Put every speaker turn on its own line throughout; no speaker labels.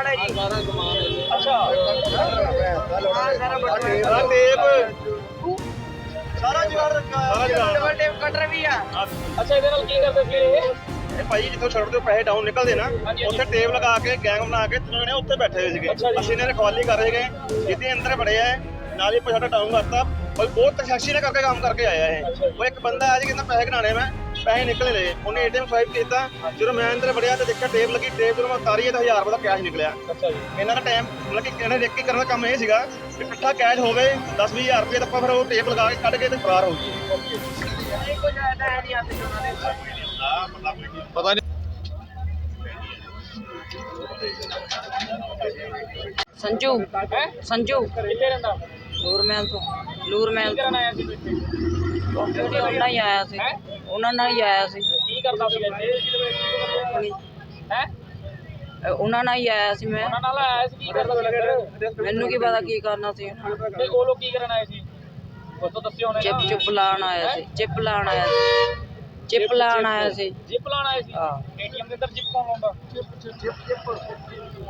ਸਮਾਨ ਹੈ ਜੀ।
ਸਾਰਾ ਸਮਾਨ ਹੈ ਜੀ
ਅੱਛਾ।
ਸਮਾਨ ਸਾਰਾ ਬਟੂਆ
ਸਾਰਾ ਟੇਪ।
ਸਾਰਾ ਜੁਗਾੜ ਰੱਖਾ
ਜੁਗਾੜ।
ਡਬਲ ਟੇਪ ਕਟਰ ਵੀ ਆ।
ਅੱਛਾ ਇਹਦੇ ਨਾਲ ਕੀ ਕਰਦੇ ਫਿਰ ਇਹ?
ਇਹ ਭਾਈ ਜਿੱਥੋਂ ਤੋਂ ਪੈਸੇ ਡਾਊਨ ਨਿਕਲਦੇ ਨਾ। ਉੱਥੇ ਟੇਪ ਲਗਾ ਕੇ ਗੈਂਗ ਬਣਾ ਕੇ ਤਿੰਨ ਜਣੇ ਉੱਥੇ ਬੈਠੇ ਹੋਏ ਸੀਗੇ। ਅਸੀਂ ਇਹਨਾਂ ਨੇ ਖਵਾਲੀ ਕਰ ਰਹੇ ਗਏ ਜਿੱਥੇ ਅੰਦਰ ਬੜੇ ਆ ਨਾਲ ਹੀ ਸਾਡਾ ਡਾਊਨ ਕਰਤਾ। ਬਹੁਤ ਤਸ਼ਖੀ ਨੇ ਕਰਕੇ ਕੰਮ ਕਰਕੇ ਆਇਆ ਇਹ। ਉਹ ਇੱਕ ਬੰਦਾ ਆ ਜੀ ਕਹਿੰਦਾ ਪੈਸੇ ਕਢਾਣੇ ਮੈਂ। ਪੈਸੇ ਨਿਕਲੇ ਲਏ ਉਹਨੇ ਏਟੀਐਮ ਸਵਾਈਪ ਕੀਤਾ। ਜਦੋਂ ਮੈਂ ਅੰਦਰ ਵੜਿਆ ਤੇ ਦੇਖਿਆ ਟੇਪ ਲੱਗੀ ਟੇਪ ਜਦੋਂ ਮੈਂ ਉਤਾਰੀ ਤਾਂ 1000 ਰੁਪਏ ਦਾ ਕੈਸ਼ ਨਿਕਲਿਆ।
ਅੱਛਾ ਜੀ।
ਇਹਨਾਂ ਦਾ ਟਾਈਮ ਮਤਲਬ ਕਿ ਇਹਨਾਂ ਦੇ ਇੱਕ ਹੀ ਕਰਨ ਦਾ ਕੰਮ ਇਹ ਸੀਗਾ ਕਿ ਇਕੱਠਾ ਕੈਸ਼ ਹੋਵੇ 10 20000 ਰੁਪਏ ਤਾਂ ਆਪਾਂ ਫਿਰ ਉਹ ਟੇਪ ਲਗਾ ਕੇ ਕੱਢ ਕੇ ਤੇ ਫਰਾਰ ਹੋ ਗਏ।
ਨਹੀਂ ਕੁਝ ਐਸਾ ਹੈ ਨਹੀਂ ਚ ਉਹਨਾਂ ਦੇ
ਪਤਾ ਨਹੀਂ।
ਸੰਜੂ
ਹੈ?
ਸੰਜੂ।
ਕਿੱਥੇ ਰਹਿੰਦਾ?
ਤੋਂ।
ਆਇਆ ਸੀ? ਤੂੰ ਇੱਥੇ
ਤੋਂ ਉਹਨਾਂ ਹੀ ਆਇਆ ਸੀ।
ਹੈਂ?
ਉਹਨਾਂ ਨਾਲ ਹੀ ਆਇਆ ਸੀ।
ਕੀ ਕਰਦਾ ਸੀ ਇੱਥੇ?
ਆਪਣੀ
ਹੈ?
ਅ, ਉਹਨਾਂ ਨਾਲ ਹੀ ਆਇਆ ਸੀ ਮੈਂ।
ਉਹਨਾਂ ਨਾਲ ਆਇਆ ਸੀ ਕੀ ਕਰਦਾ ਸੀ ਇੱਧਰ?
ਮੈਨੂੰ ਕੀ ਪਤਾ ਕੀ ਕਰਨਾ ਸੀ ਉਹਨਾਂ ਨੇ।
ਤੇ ਉਹ ਲੋਕ ਕੀ ਕਰਨ ਆਏ ਸੀ? ਉਸ ਤੋਂ ਦੱਸਿਓ ਉਹਨੇ
ਚਿਪ ਚੁੱਪ ਲਾਣ ਆਇਆ ਸੀ। ਚਿਪ ਲਾਣ ਆਇਆ ਸੀ। ਚਿਪ ਲਾਣ ਆਇਆ ਸੀ।
ਜਿਪ ਲਾਣ ਆਏ ਸੀ?
ਹਾਂ।
ਏਟੀਐਮ ਦੇ ਅੰਦਰ ਜਿਪ ਕੌਣ ਲਾਉਂਦਾ?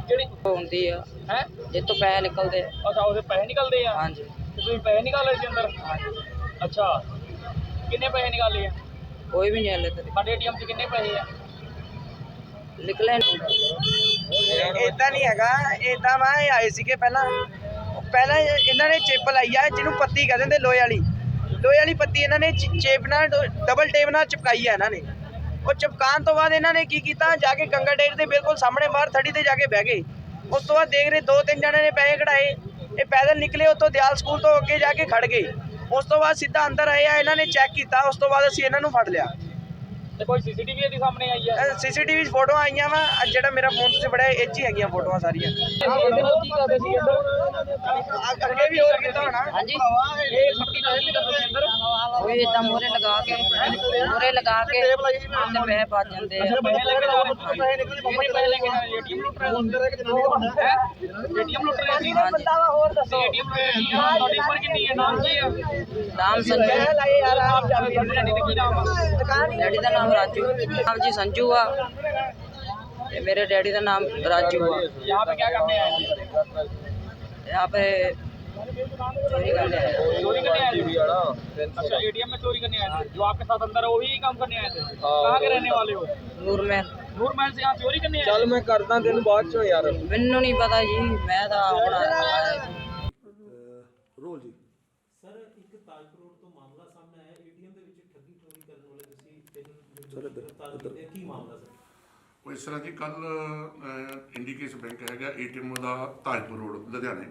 ਜਿਹੜੀ
ਹੁੰਦੀ ਆ।
ਹੈ?
ਜਿੱਤੋਂ ਪੈਸੇ ਨਿਕਲਦੇ ਆ।
ਅੱਛਾ ਉਹਦੇ ਪੈਸੇ ਨਿਕਲਦੇ ਆ?
ਹਾਂਜੀ।
ਤੇ ਤੁਸੀਂ ਪੈਸੇ ਨਿਕਾਲੇ ਸੀ ਅੰਦਰ? ਅੱਛਾ। ਕਿੰਨੇ ਪੈਸੇ ਨਿਕਾਲੇ ਆ?
ਕੋਈ ਵੀ ਨਹੀਂ ਹਲੇ ਤੱਕ।
ਸਾਡੇ ਏਟੀਐਮ 'ਚ ਕਿੰਨੇ ਪੈਸੇ ਆ?
ਨਿਕਲੇ
ਇਦਾਂ ਨਹੀਂ ਹੈਗਾ ਇਦਾਂ ਵਾ ਇਹ ਆਏ ਸੀਗੇ ਪਹਿਲਾਂ। ਪਹਿਲਾਂ ਇਹ- ਇਹਨਾਂ ਨੇ ਚਿਪ ਲਾਈ ਆ ਜਿਹਨੂੰ ਪੱਤੀ ਕਹਿੰਦੇ ਨੇ ਲੋਹੇ ਵਾਲੀ। ਲੋਹੇ ਵਾਲੀ ਪੱਤੀ ਇਹਨਾਂ ਨੇ ਚੇਪ ਨਾਲ ਡਬਲ ਟੇਪ ਨਾਲ ਚਿਪਕਾਈ ਆ ਇਹਨਾਂ ਨੇ। ਉਹ ਚਿਪਕਾਉਣ ਤੋਂ ਬਾਅਦ ਇਹਨਾਂ ਨੇ ਕੀ ਕੀਤਾ ਜਾ ਕੇ ਗੰਗਾ ਡੇਰ ਦੇ ਬਿਲਕੁਲ ਸਾਹਮਣੇ ਬਾਹਰ ਥੜੀ ਤੇ ਜਾ ਕੇ ਬਹਿ ਗਏ। ਉਸ ਤੋਂ ਬਾਅਦ ਦੇਖ ਰਹੇ ਦੋ ਤਿੰਨ ਜਣੇ ਨੇ ਪੈਸੇ ਕਢਾਏ। ਇਹ ਪੈਦਲ ਨਿਕਲੇ ਉੱਥੋਂ ਦਿਆਲ ਸਕੂਲ ਤੋਂ ਅੱਗੇ ਜਾ ਕੇ ਖੜ ਗਏ। ਉਸ ਤੋਂ ਬਾਅਦ ਸਿੱਧਾ ਅੰਦਰ ਆਏ ਆ, ਇਹਨਾਂ ਨੇ ਚੈੱਕ ਕੀਤਾ, ਉਸ ਤੋਂ ਬਾਅਦ ਅਸੀਂ ਇਹਨਾਂ ਨੂੰ ਫੜ ਲਿਆ।
ਤੇ ਕੋਈ ਸੀਸੀਟੀਵੀ ਇਹਦੇ ਸਾਹਮਣੇ ਆਈ ਆ?
ਸੀਸੀਟੀਵੀ ਫੋਟੋਆਂ ਆਈਆਂ ਵਾ ਜਿਹੜਾ ਮੇਰਾ ਫੋਨ ਤੁਸੀਂ ਬੜਾ ਇਹ 'ਚ ਹੀ ਹੈਗੀਆਂ ਫੋਟੋਆਂ ਸਾਰੀਆਂ।
ਇਹਦੇ ਨਾਲ ਕੀ ਕਰਦੇ ਸੀ ਅੰਦਰ
ਅੱਗੇ ਵੀ ਹੋਰ ਕੀਤਾ ਹੋਣਾ।
ਹਾਂਜੀ।
ਇਹ ਸੱਟੀ ਨਾਲ ਕੀ ਕਰਦੇ ਸੀ ਅੰਦਰ?
ਉਹ ਇਦਾਂ ਮੋਰੇ ਲਗਾ ਕੇ ਮੋਰੇ ਲਗਾ ਕੇ ਤੇ ਪੈਸੇ ਪਾ ਜਾਂਦੇ ਆ।
ਪੈਸੇ ਲੈ ਕੇ ਜਾਓ ਪੈਸੇ ਨਿਕਲੇ ਬੰਬਈ ਪੈਸੇ ਲੈ ਕੇ ਜਾਓ ਏਟੀਐਮ ਲੁੱਟ ਰਹੇ ਅੰਦਰ ਇੱਕ ਜਨਾਨੀ ਹੈ। ਏਟੀਐਮ ਲੁੱਟ ਰਹੇ ਸੀ
ਹਾਂਜੀ।
ਹੋਰ ਦੱਸੋ।
ਏਟੀਐਮ ਤੁਹਾਡੀ ਉਮਰ ਕਿੰਨੀ ਹੈ ਨਾਮ ਕੀ ਆ?
ਨਾਮ ਸੰਜੂ।
ਲਾਏ ਯਾਰ ਆਪ
ਤੁਹਾਡੀ ਡੈਡੀ ਦਾ ਕੀ ਨਾਮ? ਆ
ਦੁਕਾਨ
ਡੈਡੀ ਦਾ ਨਾਮ ਰਾਜੂ ਨਾਮ ਜੀ ਸੰਜੂ ਆ ਤੇ ਮੇਰੇ ਡੈਡੀ ਦਾ ਨਾਮ ਰਾਜੂ ਆ
यहाँ पे क्या करने आए थे?
यहाँ पे चोरी करने आए हैं।
चोरी करने आए थे अच्छा एटीएम में चोरी करने आए थे जो आपके साथ अंदर है वही काम करने आए थे कहाँ के रहने वाले हो
ਨੂਰ ਮਹਿਲ
नूर महल से यहाँ चोरी करने आए
ਚੱਲ ਮੈਂ ਕਰਦਾ ਤੈਨੂੰ ਬਾਅਦ ਚੋਂ ਯਾਰ
ਮੈਨੂੰ ਨਹੀਂ ਪਤਾ ਜੀ ਮੈਂ ਤਾਂ ਹੁਣ
ਤਿੰਨ ਸਰ ਗ੍ਰਿਫਤਾਰ ਕੀਤੇ ਕੀ ਮਾਮਲਾ ਸਰ?
ਉਹ ਇਸ ਤਰ੍ਹਾਂ ਜੀ ਕੱਲ ਇੰਡੀਕੇਸ ਬੈਂਕ ਹੈਗਾ ਏਟੀਐਮ ਦਾ ਤਾਜਪੁਰ ਰੋਡ ਲੁਧਿਆਣੇ।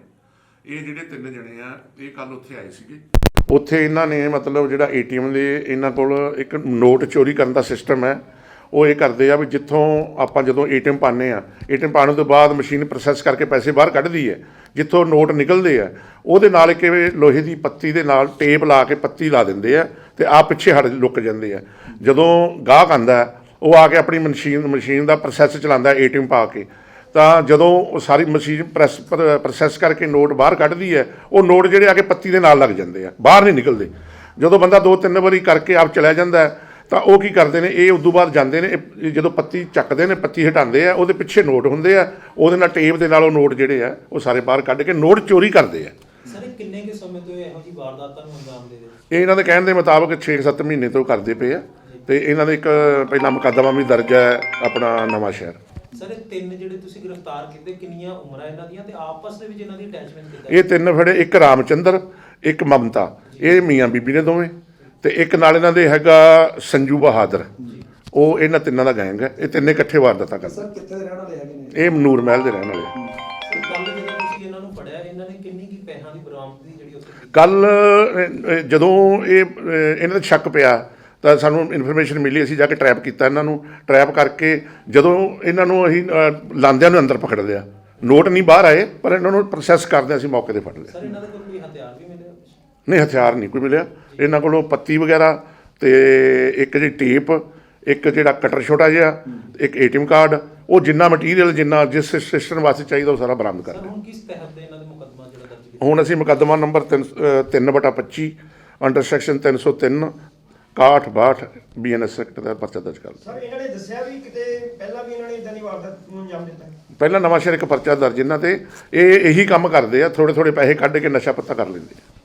ਇਹ ਜਿਹੜੇ ਤਿੰਨ ਜਣੇ ਆ ਇਹ ਕੱਲ ਉੱਥੇ ਆਏ ਸੀਗੇ। ਉੱਥੇ ਇਹਨਾਂ ਨੇ ਮਤਲਬ ਜਿਹੜਾ ਏਟੀਐਮ ਦੇ ਇਹਨਾਂ ਕੋਲ ਇੱਕ ਨੋਟ ਚੋਰੀ ਕਰਨ ਦਾ ਸਿਸਟਮ ਹੈ। ਉਹ ਇਹ ਕਰਦੇ ਆ ਵੀ ਜਿੱਥੋਂ ਆਪਾਂ ਜਦੋਂ ਏਟੀਐਮ ਪਾਉਂਦੇ ਆ ਏਟੀਐਮ ਪਾਉਣ ਤੋਂ ਬਾਅਦ ਮਸ਼ੀਨ ਪ੍ਰੋਸੈਸ ਕਰਕੇ ਪੈਸੇ ਬਾਹਰ ਕੱਢਦੀ ਹੈ ਜਿੱਥੋਂ ਨੋਟ ਨਿਕਲਦੇ ਆ ਉਹਦੇ ਨਾਲ ਇੱਕ ਲੋਹੇ ਦੀ ਪੱਤੀ ਦੇ ਨਾਲ ਟੇਪ ਲਾ ਕੇ ਪੱਤੀ ਲਾ ਦਿੰਦੇ ਆ ਤੇ ਆ ਪਿੱਛੇ ਹਟ ਲੁੱਕ ਜਾਂਦੇ ਆ। ਜਦੋਂ ਗਾਹਕ ਆਂਦਾ ਉਹ ਆ ਕੇ ਆਪਣੀ ਮਸ਼ੀਨ ਮਸ਼ੀਨ ਦਾ ਪ੍ਰੋਸੈਸ ਚਲਾਉਂਦਾ ਏਟੀਐਮ ਪਾ ਕੇ। ਤਾਂ ਜਦੋਂ ਉਹ ਸਾਰੀ ਮਸ਼ੀਨ ਪ੍ਰੈਸ ਪ੍ਰੋਸੈਸ ਕਰਕੇ ਨੋਟ ਬਾਹਰ ਕੱਢਦੀ ਹੈ ਉਹ ਨੋਟ ਜਿਹੜੇ ਆ ਕੇ ਪੱਤੀ ਦੇ ਨਾਲ ਲੱਗ ਜਾਂਦੇ ਆ ਬਾਹਰ ਨਹੀਂ ਨਿਕਲਦੇ। ਜਦੋਂ ਬੰਦਾ ਦੋ ਤਿੰਨ ਵਾਰੀ ਕਰਕੇ ਆਪ ਚਲਾ ਜਾਂਦਾ ਹੈ, ਤਾਂ ਉਹ ਕੀ ਕਰਦੇ ਨੇ ਇਹ ਉਦੋਂ ਬਾਅਦ ਜਾਂਦੇ ਨੇ ਇਹ ਜਦੋਂ ਪੱਤੀ ਚੱਕਦੇ ਨੇ ਪੱਤੀ ਹਟਾਉਂਦੇ ਆ ਉਹਦੇ ਪਿੱਛੇ ਨੋਟ ਹੁੰਦੇ ਆ ਉਹਦੇ ਨਾਲ ਟੇਪ ਦੇ ਨਾਲ ਉਹ ਨੋਟ ਜਿਹੜੇ ਆ ਉਹ ਸਾਰੇ ਬਾਹਰ ਕੱਢ ਕੇ ਨੋਟ ਚੋਰੀ ਕਰਦੇ ਆ।
ਸਰ ਕਿੰਨੇ ਕੇ ਸਮੇਂ ਤੋਂ ਇਹੋ ਜੀ ਵਾਰਦਾਤਾਂ ਨੂੰ ਅੰਜਾਮ ਦੇ ਰਹੇ
ਇਹ ਇਹਨਾਂ ਦੇ ਕਹਿਣ ਦੇ ਮੁਤਾਬਕ 6-7 ਮਹੀਨੇ ਤੋਂ ਕਰਦੇ ਪਏ ਆ ਤੇ ਇਹਨਾਂ ਦੇ ਇੱਕ ਪਹਿਲਾ ਮੁਕੱਦਮਾ ਵੀ ਦਰਜ ਹੈ ਆਪਣਾ ਨਵਾਂ ਸ਼ਹਿਰ।
ਸਰ ਇਹ ਤਿੰਨ ਜਿਹੜੇ ਤੁਸੀਂ ਗ੍ਰਿਫਤਾਰ ਕੀਤੇ ਕਿੰਨੀਆਂ ਉਮਰਾਂ ਇਹਨਾਂ ਦੀਆਂ ਤੇ ਆਪਸ ਦੇ ਵਿੱਚ ਇਹਨਾਂ ਦੀ ਅਟੈਚਮੈਂਟ ਕਿੱਦਾਂ
ਇਹ ਤਿੰਨ ਫੜੇ ਇੱਕ ਰਾਮਚੰਦਰ ਇੱਕ ਮਮਤਾ ਇਹ ਮੀਆਂ ਬੀਬੀ ਨੇ ਦੋਵੇਂ। ਤੇ ਇੱਕ ਨਾਲ ਇਹਨਾਂ ਦੇ ਹੈਗਾ ਸੰਜੂ ਬਹਾਦਰ। ਉਹ ਇਹਨਾਂ ਤਿੰਨਾਂ ਦਾ ਗੈਂਗ ਹੈ। ਇਹ ਤਿੰਨੇ ਇਕੱਠੇ ਵਾਰਦਾਤਾਂ ਕਰਦੇ
ਸਰ ਕਿੱਥੇ ਦੇ ਰਹਿਣ ਵਾਲੇ ਹੈਗੇ ਨੇ?
ਇਹ ਨੂਰ ਮਹਿਲ ਦੇ ਰਹਿਣ ਵਾਲੇ ਆ।
ਸਰ ਕੱਲ ਜਦੋਂ ਤੁਸੀਂ ਇਹਨਾਂ ਨੂੰ ਫੜਿਆ ਇਹਨਾਂ ਨੇ ਕਿੰਨੀ ਕੀ ਪੈਸਿਆਂ ਦੀ ਬਰਾਮਦਗੀ ਜਿਹੜੀ ਉੱਥੇ ਕੀਤੀ?
ਕੱਲ ਜਦੋਂ ਇਹ ਅਹ, ਇਹਨਾਂ ਦਾ ਸ਼ੱਕ ਪਿਆ ਤਾਂ ਸਾਨੂੰ ਇਨਫੋਰਮੇਸ਼ਨ ਮਿਲੀ ਅਸੀਂ ਜਾ ਕੇ ਟਰੈਪ ਕੀਤਾ ਇਹਨਾਂ ਨੂੰ। ਟਰੈਪ ਕਰਕੇ ਜਦੋਂ ਇਹਨਾਂ ਨੂੰ ਅਸੀਂ ਅਹ, ਲਾਂਦਿਆਂ ਨੂੰ ਅੰਦਰ ਪਕੜ ਲਿਆ ਨੋਟ ਨਹੀਂ ਬਾਹਰ ਆਏ ਪਰ ਇਹਨਾਂ ਨੂੰ ਪ੍ਰੋਸੈਸ ਕਰਦੇ ਅਸੀਂ ਮੌਕੇ ਤੇ ਫੜ ਲਿਆ।
ਸਰ ਇਹਨਾਂ ਦੇ ਕੋਲ ਕੋਈ ਹਥਿਆਰ ਵੀ ਮਿਲੇ?
ਨਹੀਂ ਹਥਿਆਰ ਨਹੀਂ ਕੋਈ ਮਿਲਿਆ। ਇਹਨਾਂ ਕੋਲੋਂ ਪੱਤੀ ਵਗੈਰਾ ਤੇ ਇੱਕ ਜਿਹੜੀ ਟੇਪ ਇੱਕ ਜਿਹੜਾ ਕਟਰ ਛੋਟਾ ਜਿਹਾ ਇੱਕ ਏਟੀਐਮ ਕਾਰਡ ਉਹ ਜਿੰਨਾ ਮਟੀਰੀਅਲ ਜਿੰਨਾ ਜਿਸ ਸਿਸਟਮ ਵਾਸਤੇ ਚਾਹੀਦਾ ਉਹ ਸਾਰਾ ਬਰਾਮਦ ਕਰ
ਸਰ
ਲਿਆ।
ਹੁਣ ਕਿਸ ਤਹਿਤ ਦੇ ਇਹਨਾਂ ਦੇ ਮੁਕੱਦਮਾ ਜਿਹੜਾ ਦਰਜ ਕੀਤਾ?
ਹੁਣ ਅਸੀਂ ਮੁਕੱਦਮਾ ਨੰਬਰ 3 ਬਟਾ 25 ਅੰਡਰ ਸੈਕਸ਼ਨ 303 61 ਬੀਐਨਐਸ ਐਕਟ ਦਾ ਪਰਚਾ ਦਰਜ ਕਰ ਲਿਆ।
ਸਰ ਇਹਨਾਂ ਨੇ ਦੱਸਿਆ ਵੀ ਕਿਤੇ ਪਹਿਲਾਂ ਵੀ ਇਹਨਾਂ ਨੇ ਇਦਾਂ ਦੀ ਵਾਰਦਾਤ ਨੂੰ ਅੰਜਾਮ ਦਿੱਤਾ।
ਪਹਿਲਾਂ ਨਵਾਂ ਸ਼ਹਿਰ ਇੱਕ ਪਰਚਾ ਦਰਜ ਇਹਨਾਂ ਤੇ। ਇਹ ਇਹੀ ਕੰਮ ਕਰਦੇ ਆ ਥੋੜੇ ਥੋੜੇ ਪੈਸੇ ਕੱਢ ਕੇ ਨਸ਼ਾ ਪੱਤਾ ਕਰ ਲੈਂਦੇ ਆ।